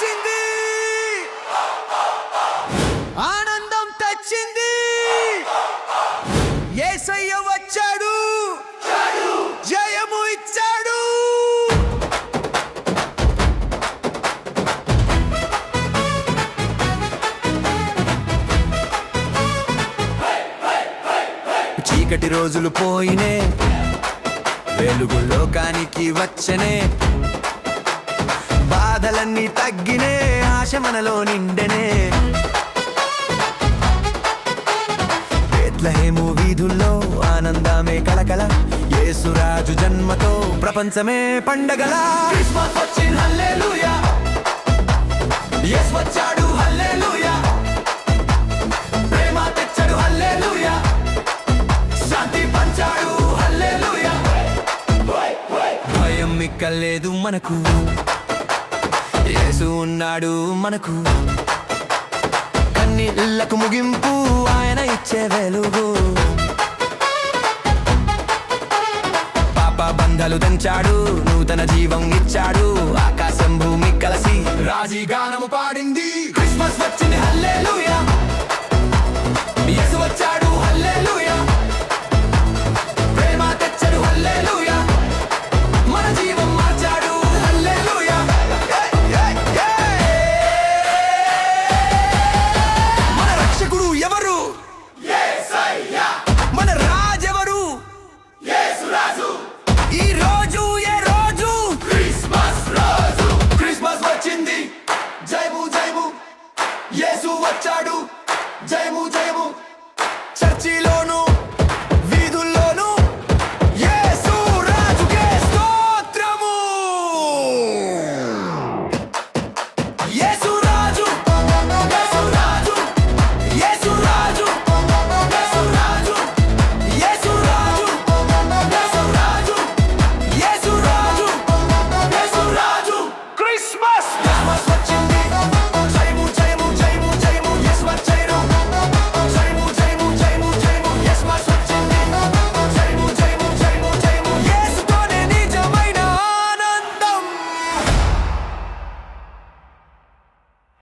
తెచ్చింది. ఆనందం తెచ్చింది. ఏసయ్య వచ్చాడు. జయము ఇచ్చాడు. చీకటి రోజులు పోయినే వెలుగు లోకానికి వచ్చనే బాధలన్నీ తగ్గినే ఆశ మనలో నిండెనే. బెత్లహేము వీధుల్లో ఆనందమే కలకల యేసురాజు జన్మతో ప్రపంచమే పండగల. క్రిస్మస్ వచ్చింది హల్లెలూయా యేసు వచ్చాడు హల్లెలూయా. ప్రేమ తెచ్చాడు హల్లెలూయా శాంతి పంచాడు హల్లెలూయా. భయం మిక్కలేదు మనకు. యేసు ఉన్నాడు మనకు. కన్నీళ్ళకు ముగింపు ఆయన ఇచ్చే వెలుగు. పాప బంధాలు తెంచాడు నూతన జీవం ఇచ్చాడు ఆకాశం భూమి కలిసి రాజీ గానము పాడింది. క్రిస్మస్ వచ్చింది హల్లెలూయా. 在不在？不。